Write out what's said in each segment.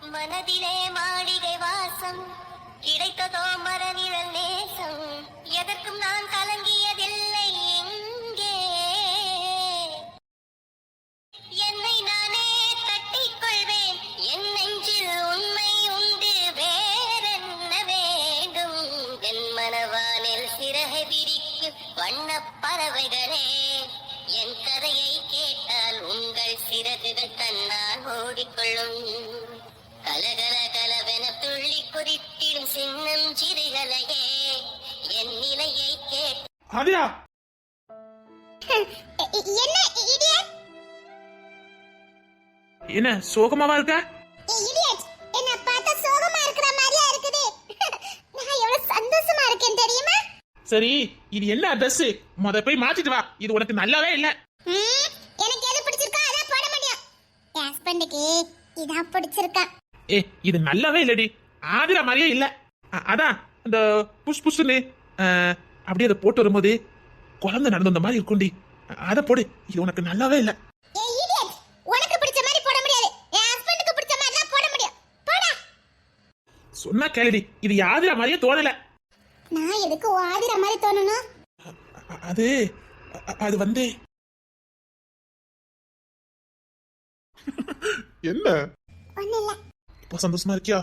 மனதிலே மாளிகை வாசம் கிடைத்ததோ மரநிழல் நேசம். எதற்கும் நான் கலங்கியதில்லை எங்கே என்னை நானே தட்டிக் கொள்வேன் என் நெஞ்சில் உண்மை உண்டு வேறென்ன வேண்டும்? என் மனவானில் சிறகை விரிக்கும் வண்ணப் பறவைகளே. என் கதையை கேட்டால் உங்கள் சிறகுகள் தன்னால் ஓடிக்கொள்ளும். கலகல கலவென துள்ளி குறித்திடும் சின்னம் சிறுகளையே என் நிலையை கேட்டு ஆதிரா! என்ன சோகமாவா இருக்க? இடியட்! என்ன பார்த்தா சோகமா இருக்கிற மாதிரியா இருக்குது. நான் எவ்வளவு சந்தோஷமா இருக்கேன் தெரியுமா? சரி இது என்ன ட்ரெஸ் முத போய் மாத்திட்டு வா. இது உனக்கு நல்லாவே இல்ல. எனக்கு எது பிடிச்சிருக்கோ அதான் போட முடியும். என் ஹஸ்பண்டுக்கு இதான் பிடிச்சிருக்கா. ஏ இது நல்லாவே இல்லடி. ஆதிரா மாதிரியே இல்ல. அதான் இந்த புஷ் புஷ்னு அப்படியே அதை போட்டு வரும்போது குழந்தை நடந்து வந்த மாதிரி இருக்கும்டி. அதை போடு. இது உனக்கு நல்லாவே இல்ல. ஏய் இடியட் உனக்கு பிடிச்ச மாதிரி போட முடியாது. என் ஹஸ்பண்டுக்கு பிடிச்ச மாதிரி தான் போட முடியும் போடா! சொன்னா கேளுடி. இது ஆதிரா மாதிரியே தோணல. நான் எதுக்கு வாதிர மாதிரி தோணணும்? அது அது வந்து என்ன? இப்போ சந்தோஷமா இருக்கியா?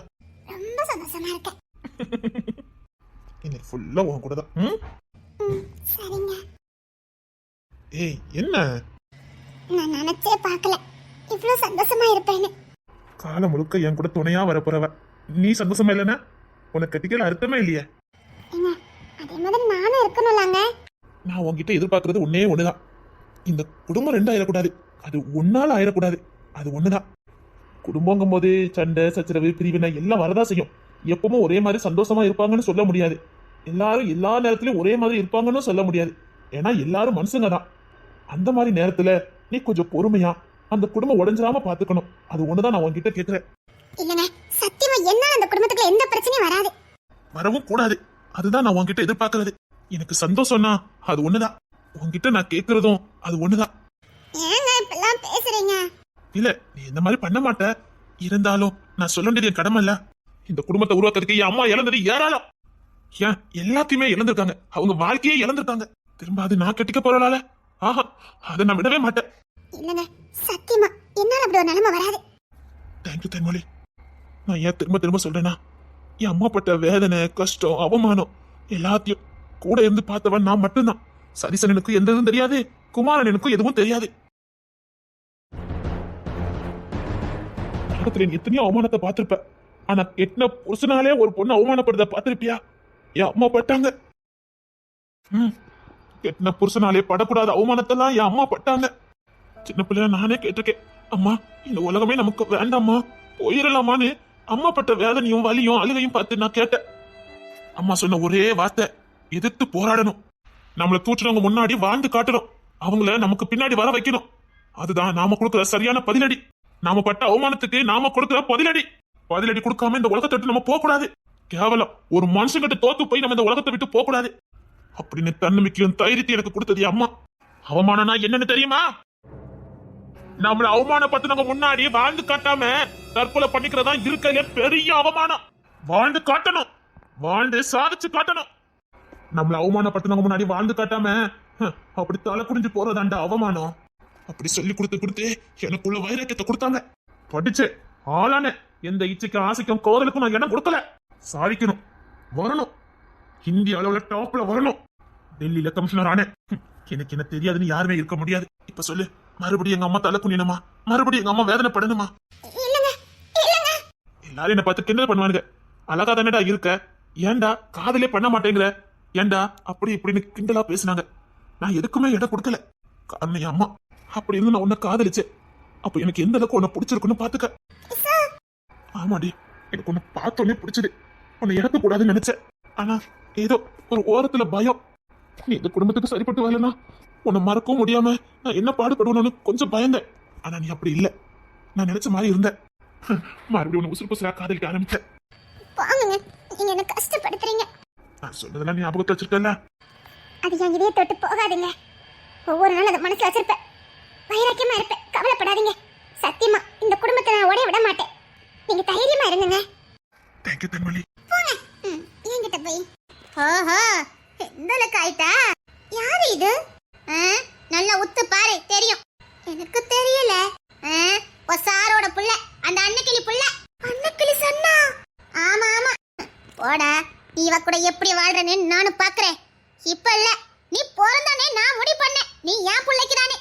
ரொம்ப சந்தோஷமா இருக்கேன். இன்னைக்கு ஃபுல்லா உன் கூட தான். சரிங்க. ஏய் என்ன? நான் நினைச்சே பார்க்கல. இவ்ளோ சந்தோஷமா இருப்பேன்னு. காலம் முழுக்க என் கூட துணையா வரப்போறவ. நீ சந்தோஷமா இல்லைன்னா? உனக்கு கட்டிக்கல அர்த்தமே இல்லையே. ஏங்க அதே மாதிரி நானும் இருக்கணும்லாங்க. நான் உன்கிட்ட எதிர்பார்க்கறது ஒன்னே ஒண்ணுதான். இந்த குடும்பம் ரெண்டு ஆயிடக்கூடாது அது ஒன்னால ஆயிடக்கூடாது அது ஒண்ணுதான். குடும்பங்கும் போது சண்டை சச்சரவு பிரிவினை எல்லாம் வரதா செய்யும். எப்பவும் ஒரே மாதிரி சந்தோஷமா இருப்பாங்கன்னு சொல்ல முடியாது. எல்லாரும் எல்லா நேரத்திலயும் ஒரே மாதிரி இருப்பாங்கன்னு சொல்ல முடியாது. ஏன்னா எல்லாரும் மனுஷங்க தான். அந்த மாதிரி நேரத்துல நீ கொஞ்சம் பொறுமையா அந்த குடும்பம் உடைஞ்சிராம பாத்துக்கணும். அது ஒண்ணுதான் நான் உன்கிட்ட கேக்குறேன். இல்லங்க சத்தியமா என்னால அந்த குடும்பத்துக்குள்ள எந்த பிரச்சனையும் வராது. வரவும் கூடாது. அதுதான் நான் உன்கிட்ட எதிர்பார்க்கறது. எனக்கு சந்தோஷம்னா அது ஒண்ணுதான். உன்கிட்ட நான் கேக்குறதும் அது ஒண்ணுதான். இல்ல நீ இந்த மாதிரி பண்ண மாட்ட. இருந்தாலும் நான் சொல்ல வேண்டியது என் கடமை இல்ல. இந்த குடும்பத்தை உருவாக்குறதுக்கு என் அம்மா இழந்தது ஏராளம். ஏன்? எல்லாத்தையுமே இழந்திருக்காங்க. அவங்க வாழ்க்கையே இழந்திருக்காங்க. திரும்ப அது நான் கட்டிக்க போறனால ஆஹா அதை நான் விடவே மாட்டேன். இல்லங்க சத்தியமா? என்னால அப்படி ஒரு நிலைமை வராது. தேங்க்யூ தென்மொழி நான் ஏன் திரும்ப திரும்ப சொல்றேன்னா என் அம்மா பட்ட வேதனை கஷ்டம் அவமானம் எல்லாத்தையும் கூட இருந்து பார்த்தவன் நான் மட்டும்தான். சரிசனனுக்கும் எந்த இதுவும் தெரியாது குமாரனுக்கும் எதுவும் தெரியாது. உலகத்துல நீ எத்தனையோ அவமானத்தை பார்த்திருப்ப. ஆனா எத்தனை புருஷனாலே ஒரு பொண்ணு அவமானப்படுறத பார்த்திருப்பியா? என் அம்மா பட்டாங்க? ம் எத்தனை புருஷனாலே படக்கூடாத அவமானத்தெல்லாம் என் அம்மா பட்டாங்க. சின்ன பிள்ளையா நானே கேட்டிருக்கேன் அம்மா இந்த உலகமே நமக்கு வேண்டாம்மா. போயிடலாமான்னு அம்மா பட்ட வேதனையும் வலியும் அழுகையும் பார்த்து நான் கேட்டேன். அம்மா சொன்ன ஒரே வார்த்தை எதிர்த்து போராடணும். நம்மளை தூற்றுறவங்க முன்னாடி வாழ்ந்து காட்டணும். அவங்கள நமக்கு பின்னாடி வர வைக்கணும். அதுதான் நாம கொடுக்குற சரியான பதிலடி. நாம பட்ட அவமானத்துக்கு நாம கொடுக்கிற பதிலடி. பதிலடி கொடுக்காம இந்த உலகத்தை விட்டு நம்ம போக கூடாது கேவலம் ஒரு மனுஷங்கிட்ட தோத்து போய் நம்ம இந்த உலகத்தை விட்டு போக கூடாது அப்படின்னு தன்னம்பிக்கையும் தைரியத்தையும் எனக்கு கொடுத்தது அம்மா. அவமானம்னா என்னன்னு தெரியுமா? நம்மள அவமானப்படுத்தினவங்க முன்னாடி வாழ்ந்து காட்டாம தற்கொலை பண்ணிக்கிறதா இருக்கிறதுல பெரிய அவமானம். வாழ்ந்து காட்டணும். வாழ்ந்து சாதிச்சு காட்டணும். நம்மள அவமானப்படுத்தினவங்க முன்னாடி வாழ்ந்து காட்டாம ஹ, அப்படி தலை குடிஞ்சு போறதாண்டா அவமானம். அப்படி சொல்லி கொடுத்து கொடுத்து எனக்குள்ள வைராக்கியத்தை கொடுத்தாங்க. படிச்சேன் ஆளான எந்த இச்சைக்கும் ஆசைக்கும் கோதலுக்கும் நான் இடம் கொடுக்கல. சாதிக்கணும் வரணும். இந்திய அளவுல டாப்ல வரணும். டெல்லியில கமிஷனர் ஆனேன். எனக்கு என்ன தெரியாதுன்னு யாருமே இருக்க முடியாது. இப்ப சொல்லு மறுபடியும் எங்க அம்மா தலை குனியணுமா? மறுபடியும் எங்க அம்மா இல்லங்க இல்லங்க. எல்லாரும் என்ன பார்த்து கிண்டல் பண்ணுவானுங்க. அழகா தானடா இருக்க? ஏன்டா காதலே பண்ண மாட்டேங்கிற? ஏன்டா அப்படி இப்படின்னு கிண்டலா பேசுனாங்க. நான் எதுக்குமே இடம் கொடுக்கல. காரணம் என் அம்மா அப்படி இருந்து நான் உன்னை காதலிச்சேன். அப்ப எனக்கு எந்த அளவுக்கு உன்னை பிடிச்சிருக்குன்னு பாத்துக்க. ஆமாடி எனக்கு உன்னை பார்த்தோன்னே பிடிச்சது. உன்னை இழக்க கூடாதுன்னு நினைச்சேன். ஆனா ஏதோ ஒரு ஓரத்துல பயம். நீ இந்த குடும்பத்துக்கு சரிப்பட்டு வரலனா உன்னை மறக்கவும் முடியாம நான் என்ன பாடுபடுவேன்னு கொஞ்சம் பயந்தேன். ஆனா நீ அப்படி இல்ல. நான் நினைச்ச மாதிரி இருந்த மறுபடியும் உன்னை உசுறு புசுரா காதலிக்க ஆரம்பிச்சேன். நீங்க என்ன கஷ்டப்படுத்துறீங்க? நான் சொன்னதெல்லாம் ஞாபகத்தை வச்சிருக்கல அது என் இதய தொட்டு போகாதுங்க. ஒவ்வொரு நாள் அதை மனசுல வச்சிருப்பேன். வைராக்கியமா இருப்பேன் கவலைப்படாதீங்க. சத்தியமா இந்த குடும்பத்தை நான் உடைய விட மாட்டேன். நீங்க தைரியமா இறங்குங்க தேங்க்யூ தென்மொழி போங்க. என்கிட்ட போய். ஓஹோ எந்த அளவுக்கு ஆயிட்டா யாரு இது? நல்லா உத்து பாரு தெரியும். எனக்கு தெரியல. சாரோட புள்ள அந்த அன்னக்கிளி புள்ள. அன்னக்கிளி சொன்னா? ஆமா ஆமா. போடா நீ இவ கூட எப்படி வாழ்றேன்னு நானும் பாக்குறேன். இப்ப இல்ல நீ பிறந்தானே நான் முடிவு பண்ணேன். நீ ஏன் பிள்ளைக்குதானே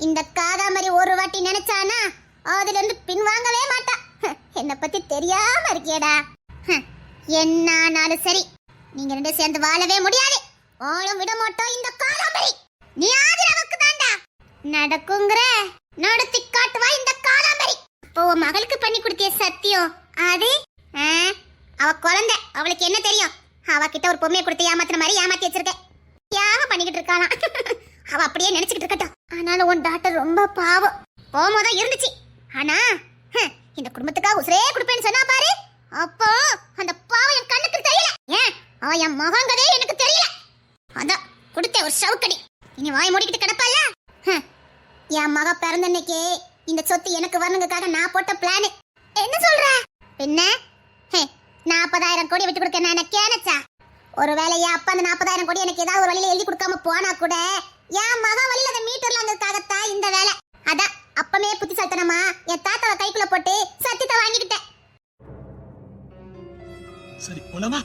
இந்த காதாமரி ஒரு வாட்டி நினைச்சானா அதுல இருந்து பின்வாங்கவே மாட்டா. என்னை பத்தி தெரியாம இருக்கியடா. ஹம், என்னானாலும் சரி நீங்க ரெண்டு சேர்ந்து வாழவே முடியாது. ஓலம் விட மாட்டோம் இந்த காலாமரி நீ ஆதிரவுக்கு தாண்டா நடக்குங்கிற நடத்தி காட்டுவா இந்த காலாமரி இப்போ உன் மகளுக்கு பண்ணி கொடுத்திய சத்தியம் அது ஆ, அவ குழந்தை அவளுக்கு என்ன தெரியும்? அவகிட்ட ஒரு பொம்மையை கொடுத்து ஏமாத்துற மாதிரி ஏமாத்தி வச்சிருக்கேன். தியாகம் பண்ணிக்கிட்டு இருக்காளாம். அவ அப்படியே நினைச்சுக்கிட்டு இருக்கட்டும். ஆனாலும் உன் டாக்டர் ரொம்ப பாவம். போமோதா இருந்துச்சு. ஆனா இந்த குடும்பத்துக்காக உசுரே கொடுப்பேன்னு சொன்னா பாரு. அப்போ அந்த பாவம் என் கண்ணுக்கு தெரியல. ஏன்? அவ என் மகங்கதே எனக்கு தெரியல. அதான் கொடுத்த ஒரு சவுக்கடி. இனி வாய் மூடிக்கிட்டு கிடப்பால என் மக பிறந்த அன்னைக்கு இந்த சொத்து எனக்கு வரணுங்கக்காக நான் போட்ட பிளானு என்ன சொல்ற? பின்ன? ஹே, நாற்பதாயிரம் கோடி விட்டு கொடுக்க நான் என்ன கேனச்சா? ஒருவேளை என் அப்பா அந்த நாற்பதாயிரம் கோடி எனக்கு ஏதாவது ஒரு வழியில எழுதி கொடுக்காம போனா கூட என் மக வழியில அதை மீட்டர்லாங்கிறதுக்காகத்தான் இந்த வேலை. அதான் அப்பமே புத்திசாலித்தனமா என் தாத்தாவை கைக்குள்ள போட்டு சத்தியத்தை வாங்கிக்கிட்டேன். சரி போலாமா?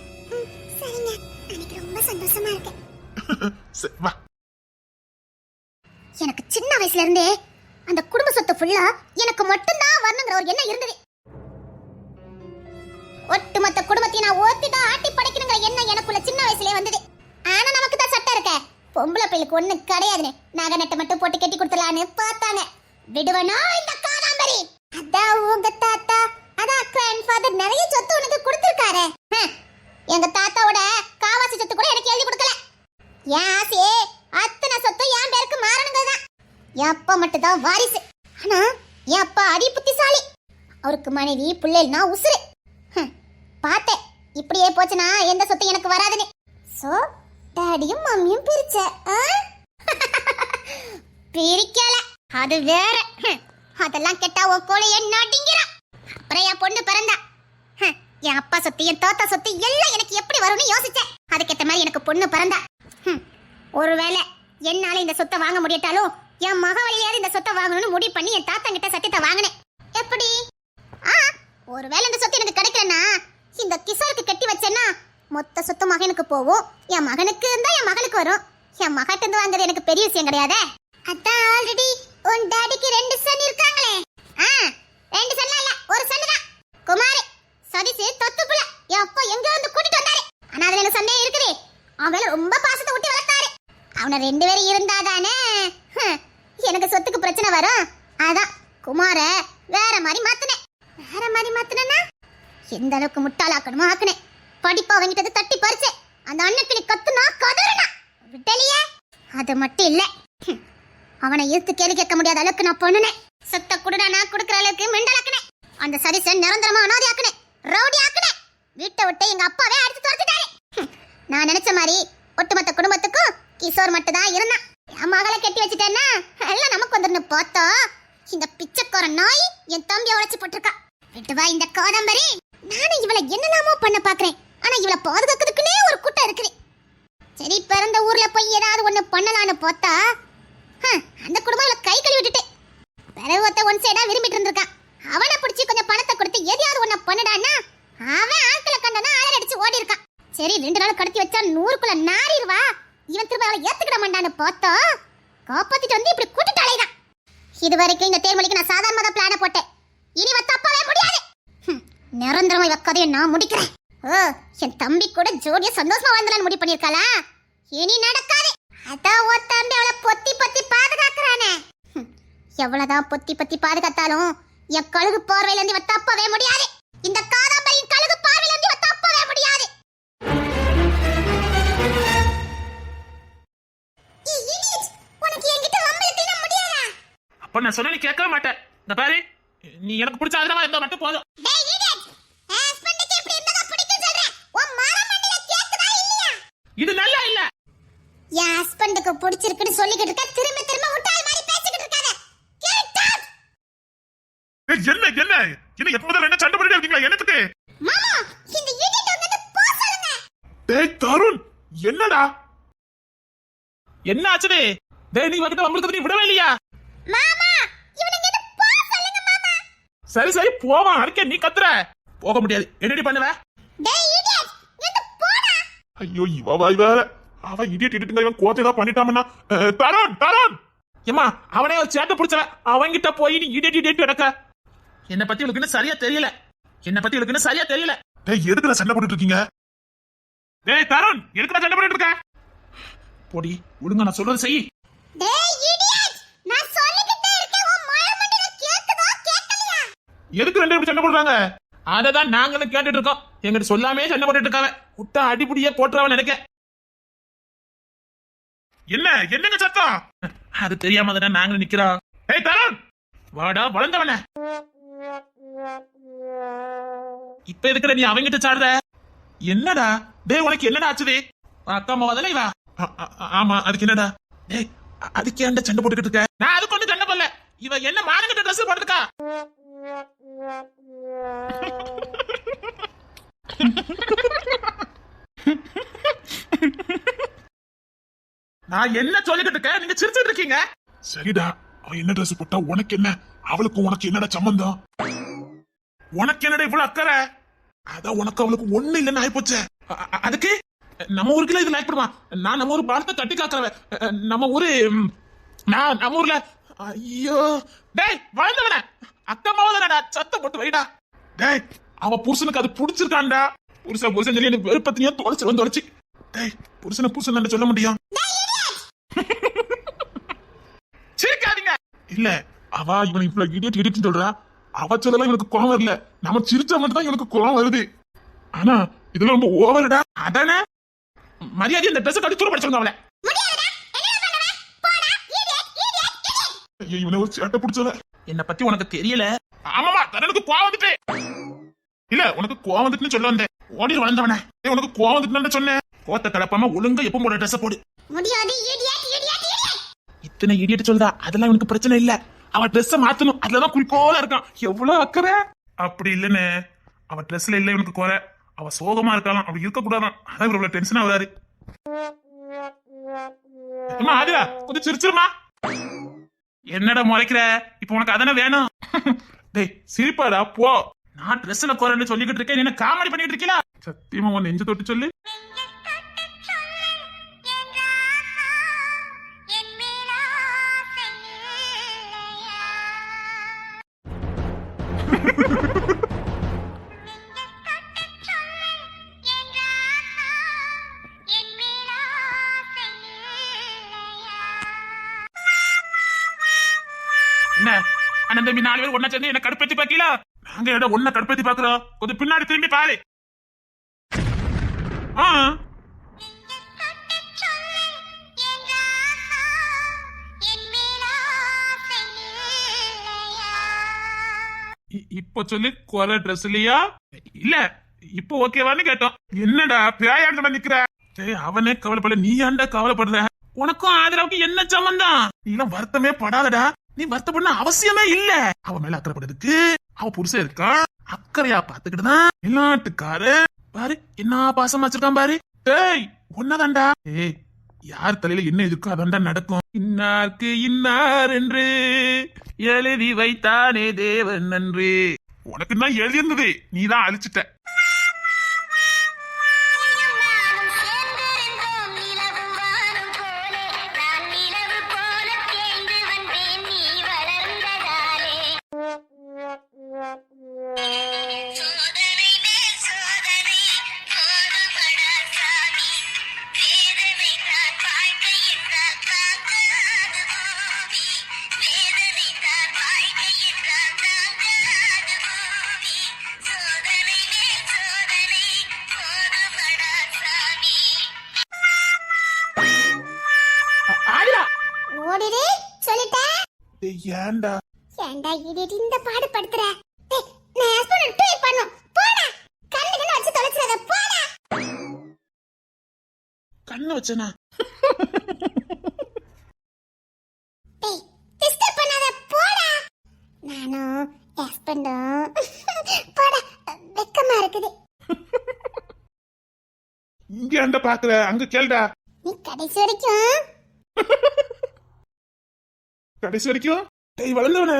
சரிங்க. எனக்கு ரொம்ப சந்தோஷமா இருக்கு. சரி வா. எனக்கு சின்ன வயசுல இருந்தே அந்த குடும்ப சொத்து ஃபுல்லா எனக்கு மட்டும்தான் வரணுங்கிற ஒரு எண்ணம் இருந்தது. பொம்பளை பிள்ளைக்கு ஒண்ணு கிடையாதுன்னு நகை நட்டை மட்டும் போட்டு கட்டி கொடுத்துலான்னு பார்த்தாங்க. விடுவனோ இந்த காதாம்பரி? அதான் உங்க தாத்தா. அதான் கிராண்ட் ஃபாதர் நிறைய சொத்து உனக்கு கொடுத்துருக்காரு. எங்க தாத்தாவோட காவாசி சொத்து கூட எனக்கு எழுதி கொடுக்கல. என் ஆசையே அத்தனை சொத்து என் பேருக்கு மாறணுங்கிறதான் என் அப்பா மட்டும் தான் வாரிசு. ஆனா என் அப்பா அடி புத்திசாலி. அவருக்கு மனைவி பிள்ளைனா உசுரு பார்த்தேன். இப்படியே போச்சுன்னா எந்த சொத்து எனக்கு வராதுன்னு சோ டாடியும் மம்மியும் பிரிச்ச ஆ? பிரிக்கல. அது வேற. அதெல்லாம் கெட்டா உன் கோழைய நடிங்கிறா அப்புறம் என் பொண்ணு பிறந்தா. என் அப்பா சொத்து என் தாத்தா சொத்து எல்லாம் எனக்கு எப்படி வரும்னு யோசிச்சேன். அதுக்கேற்ற மாதிரி எனக்கு பொண்ணு பிறந்தா. ஒருவேளை என்னால இந்த சொத்தை வாங்க முடியட்டாலும் என் மக வழியாவது இந்த சொத்தை வாங்கணும்னு முடிவு பண்ணி என் தாத்தா கிட்ட சத்தியத்தை வாங்கினேன். எப்படி? ஆ ஒருவேளை இந்த சொத்து எனக்கு கிடைக்கலன்னா இந்த கிஷோருக்கு கட்டி வச்சேன்னா மொத்த சொத்து மகனுக்கு போவோம் என் மகனுக்கு இருந்தா என் மகளுக்கு வரும். என் மகிட்ட இருந்து வாங்குறது எனக்கு பெரிய விஷயம் கிடையாதே? அதான் ஆல்ரெடி உன் டாடிக்கு ரெண்டு சன் இருக்காங்களே. ஆ ரெண்டு சன் இல்ல ஒரு சன் தான். குமாரி சதிச்சு தொத்துக்குள்ள என் அப்பா எங்க இருந்து கூட்டிட்டு வந்தாரு? ஆனா அதுல எனக்கு சந்தேகம் இருக்குது. அவன் ரொம்ப பாசத்தை ஊட்டி வளர்த்தாரு. அவனை ரெண்டு பேரும் இருந்தாதானே எனக்கு சொத்துக்கு பிரச்சனை வரும். அதான் குமார வேற மாதிரி மாத்துனேன். வேற மாதிரி மாத்துனேன்னா எந்த அளவுக்கு முட்டாளாக்கணுமோ ஆக்குனேன். படிப்பா வாங்கிட்டது தட்டி பறிச்சேன் அந்த அண்ணக்கிளி கத்துனா கதறனா. விட்டலையே? அது மட்டும் இல்ல. அவனை எதிர்த்து கேள்வி கேட்க முடியாத அளவுக்கு நான் பண்ணுனேன். சொத்த குடுடா நான் கொடுக்குற அளவுக்கு மெண்டலாக்குனேன். அந்த சரிசன் நிரந்தரமா அனாதை ஆக்குனேன் ரவுடி ஆக்குனே வீட்டை விட்டு எங்க அப்பாவே அடிச்சு துரத்துட்டாரு. நான் நினைச்ச மாதிரி ஒட்டுமொத்த குடும்பத்துக்கும் கிஷோர் மட்டும் தான் இருந்தான். என் மகளை கட்டி வச்சுட்டேன்னா எல்லாம் நமக்கு வந்துடணும் பார்த்தோம் இந்த பிச்சைக்கார நாய் என் தம்பியை உழைச்சி போட்டிருக்கா. விட்டு வா இந்த கோதம்பரி. நானும் இவளை என்னெல்லாமோ பண்ண பாக்குறேன். ஆனா இவளை பாதுகாக்கிறதுக்குன்னே ஒரு கூட்டம் இருக்குது சரி பிறந்த ஊர்ல போய் ஏதாவது ஒண்ணு பண்ணலான்னு பார்த்தா அந்த குடும்பம் இவளை கை கழுவி விட்டுட்டு பிறகு ஒருத்த ஒன் சைடா விரும்பிட்டு இருந்திருக்கான். அவனை பிடிச்சி கொஞ்சம் பணத்தை கொடுத்து எதையாவது ஒண்ணு பண்ணுடான்னா அவன் ஆட்களை கண்டனா அலர் அடிச்சு ஓடி இருக்கான் சரி ரெண்டு நாள் கடத்தி வச்சா நூறுக்குள்ள நாரிடுவா இவன் திரும்ப அவளை ஏத்துக்கிட மாட்டான்னு பார்த்தா காப்பாத்திட்டு வந்து இப்படி கூட்டிட்டு அலைதான் இது வரைக்கும் இந்த தேர்மொழிக்கு நான் சாதாரண தான் பிளான போட்டேன். இனி வத்தப்பாவே முடியாது. ஹம், நிரந்தரமா இவ கதையை நான் முடிக்கிறேன். ஓ என் தம்பி கூட ஜோடியா சந்தோஷமா வாழ்ந்தலான்னு முடிவு பண்ணிருக்காளா இனி நடக்காது. அதான் ஓ தம்பி அவளை பொத்தி பொத்தி பாதுகாக்கிறானே. எவ்வளவுதான் பொத்தி பொத்தி பாதுகாத்தாலும் என் கழுகு பார்வையில இருந்து இவ தப்பவே முடியாது. இந்த காதாம்பரியின் கழுகு பார்வையில இருந்து இவ தப்பவே முடியாது. அப்ப நான் சொன்ன நீ கேட்கவே மாட்டேன் இந்த பாரு நீ எனக்கு பிடிச்ச அதனமா இருந்தா மட்டும் போதும் டேய் idiot! ஹஸ்பண்டுக்கு எப்படி இருந்தா பிடிக்கும் சொல்றேன் உன் மரமண்டையில கேக்குதா இல்லையா இது நல்லா இல்ல என் ஹஸ்பண்டுக்கு பிடிச்சிருக்குன்னு சொல்லிக்கிட்டு இருக்க திரும்ப திரும்ப முட்டாள் மாதிரி பேசிக்கிட்டு இருக்காத. Get out! ஏய், என்ன என்ன? என்ன எப்ப முதல்ல என்ன சண்டை பண்ணிட்டு இருக்கீங்களா? என்னத்துக்கு? மாமா இந்த இடியட் வந்து போ சொல்லுங்க. டேய் தருண் என்னடா? என்ன ஆச்சுடே டேய் நீ வந்துட்டு நம்மளுக்கு நீ விடவே இல்லையா? மாமா இவனுங்க என்ன போ சொல்லுங்க மாமா. சரி சரி போவான். அடிக்க நீ கத்துற. போக முடியாது. என்னடி பண்ணுவ? டேய் ஐயோ இவ வாய் வேற. அவ இடியட் இடிட்டுங்க இவன் கோத்தை ஏதாவது பண்ணிட்டாமன்னா அஹ், தருண் தருண் ஏமா அவனே ஒரு சேட்டை பிடிச்சவன். அவன்கிட்ட போய் நீ இடியட் இடியட் கிடக்க. என்ன பத்தி இவளுக்கு இன்னும் சரியா தெரியல. என்ன பத்தி இவளுக்கு இன்னும் சரியா தெரியல. டேய் எதுக்குடா சண்டை போட்டுட்டு இருக்கீங்க? டேய் தருண் எதுக்குடா சண்டை போட்டுட்டு இருக்க போடி ஒழுங்கா நான் சொல்றது செய். டேய் இடியட் நான் சொல்லிக்கிட்டே இருக்கேன் உன் மழை மண்டையில கேக்குதா கேக்கலையா எதுக்கு ரெண்டு பேரும் சண்டை போடுறாங்க? அதை தான் நாங்களும் கேட்டுட்டு இருக்கோம். எங்கிட்ட சொல்லாமே சண்டை போட்டுட்டு இருக்காங்க விட்டா அடிப்படியே போட்டுறவன் நினைக்க என்ன? என்னங்க சத்தம்? அது தெரியாம தானே நாங்களும் நிக்கிறோம் ஏய் தருண் வாடா வளர்ந்தவன இப்ப இருக்கிற நீ அவங்கிட்ட சாடுற? என்னடா? டேய் உனக்கு என்னடா ஆச்சுது? அக்கா அம்மா தானே இவா? ஆமா அதுக்கு என்னடா? டேய் அதுக்கு ஏன்டா சண்டை போட்டுக்கிட்டு இருக்க? நான் அதுக்கு ஒண்ணு சண்டை பண்ணல இவ என்ன மானங்கிட்ட ட்ரெஸ் போட்டுருக்கா? நான் என்ன சொல்லிக்கிட்டு இருக்கேன்? நீங்க சிரிச்சிட்டு இருக்கீங்க. சரிடா அவ என்ன ட்ரெஸ் போட்டா உனக்கு என்ன? அவளுக்கு உனக்கு என்னடா சம்பந்தம்? உனக்கு என்னடா இவ்வளவு அக்கறை? அதான் உனக்கு அவளுக்கு ஒண்ணு இல்லைன்னு ஆயிப்போச்சு. அதுக்கு? நம்ம ஊருக்குள்ள இது லைக் பண்ணுமா நான் நம்ம ஊர் பாலத்தை கட்டி காக்குறவன். நம்ம ஊரு நான் நம்ம ஊர்ல ஐயோ. டேய் வாழ்ந்தவன அக்கா மாவதனடா சத்தம் போட்டு வைடா. டேய் அவ புருஷனுக்கு அது புடிச்சிருக்கான்டா புருஷன் புருஷன் சொல்லி எனக்கு வெறுப்பத்தினியா தொலைச்சு வந்து தொலைச்சு. டேய் புருஷனை புருஷன் சொல்ல முடியும்? சிரிக்காதீங்க. இல்ல அவ இவன் இவ்வளவு இடியட் இடியட்னு சொல்றா. அவ சொல்லலாம் இவனுக்கு கோவம் வரல. நம்ம சிரிச்சா மட்டும் தான் இவனுக்கு கோவம் வருது. ஆனா இதெல்லாம் ரொம்ப ஓவர்டா அதானே? மரியாதை இந்த ட்ரெஸ் கட்டி தூர படிச்சிருங்க அவளை. இவனை ஒரு சேட்டை பிடிச்சவ. என்ன பத்தி உனக்கு தெரியல? ஆமாமா தரனுக்கு கோவம் வந்துட்டு. இல்ல உனக்கு கோவம் வந்துட்டுன்னு சொல்ல வந்தேன். ஓடி வளர்ந்தவனே. ஏய், உனக்கு கோவம் வந்துட்டுன்னு சொன்னேன். கோத்த கலப்பாம ஒழுங்கா எப்பவும் போட ட்ரெஸ் போடு. முடியாது இத்தனை இடியட்டு சொல்றா அதெல்லாம் இவனுக்கு பிரச்சனை இல்ல. அவன் ட்ரெஸ் மாத்தணும். அதுலதான் குறிக்கோளா இருக்கான். எவ்வளவு அக்கறை? அப்படி இல்லன்னு அவ ட்ரெஸ்ல இல்ல இவனுக்கு குறை. அவ சோகமா இருக்கலாம் அப்படி இருக்க கூடாதான் அதான் இவ்வளவு டென்ஷனா அம்மா ஆதிரா கொஞ்சம் சிரிச்சிருமா என்னடா முறைக்கிற? இப்ப உனக்கு அதானே வேணும்? டேய் சிரிப்பாடா போ. நான் ட்ரெஸ்ல குறைன்னு சொல்லிக்கிட்டு இருக்கேன். நீ என்ன காமெடி பண்ணிட்டு இருக்கீங்களா சத்தியமா உன் நெஞ்சு தொட்டு சொல்லு. தம்பி நாலு பேர் ஒன்னா சேர்ந்து என்ன கடுப்பேத்தி பாக்கல நாங்க ஏதோ ஒன்ன கடுப்பேத்தி பாக்குறோம் கொஞ்சம் பின்னாடி திரும்பி பாரு. ஆ? இப்ப சொல்லி குறை ட்ரெஸ் இல்லையா? இல்ல இப்போ ஓகேவான்னு கேட்டோம். என்னடா பிராயாண்ட நிக்கிற? அவனே கவலைப்படல நீ ஏன்டா கவலைப்படுற? உனக்கும் ஆதரவுக்கு என்ன சம்பந்தம்? நீ எல்லாம் வருத்தமே படாதடா. நீ வருத்தப்படணும் அவசியமே இல்ல. அவ மேல அக்கறைப்படுறதுக்கு அவ புருஷன் இருக்கான் அக்கறையா பாத்துக்கிட்டு தான் வெளிநாட்டுக்காரு பாரு என்ன பாசமா வச்சிருக்கான் பாரு. டேய் ஒன்னதாண்டா ஏய் யார் தலையில என்ன இருக்கோ அதான்டா நடக்கும். இன்னார்க்கு இன்னார் என்று எழுதி வைத்தானே தேவன் நன்று. உனக்கு தான் எழுதியிருந்தது நீ தான் அழிச்சிட்ட. கண்ணு வச்சனா? நானும் ஹஸ்பண்டும் போட. வெக்கமா இருக்குது. இங்க அந்த பாக்குற? அங்க கேளுடா. நீ கடைசி வரைக்கும். கடைசி வரைக்கும்? டேய் வளர்ந்தவன.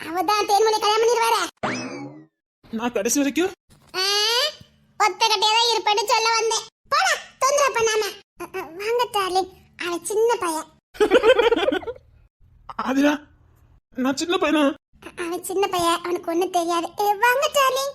அவதான் தேன்மொழி கல்யாணம் பண்ணிடுவாரா நான் கடைசி வரைக்கும்? ஒத்த கட்டையா தான் இருப்பேன்னு சொல்ல வந்தேன். போடா. தொந்தரவு பண்ணாம வாங்க டார்லிங். அவன் சின்ன பையன். ஆதிரா நான் சின்ன பையனா? அவன் சின்ன பையன் அவனுக்கு ஒண்ணும் தெரியாது. வாங்க டார்லிங்.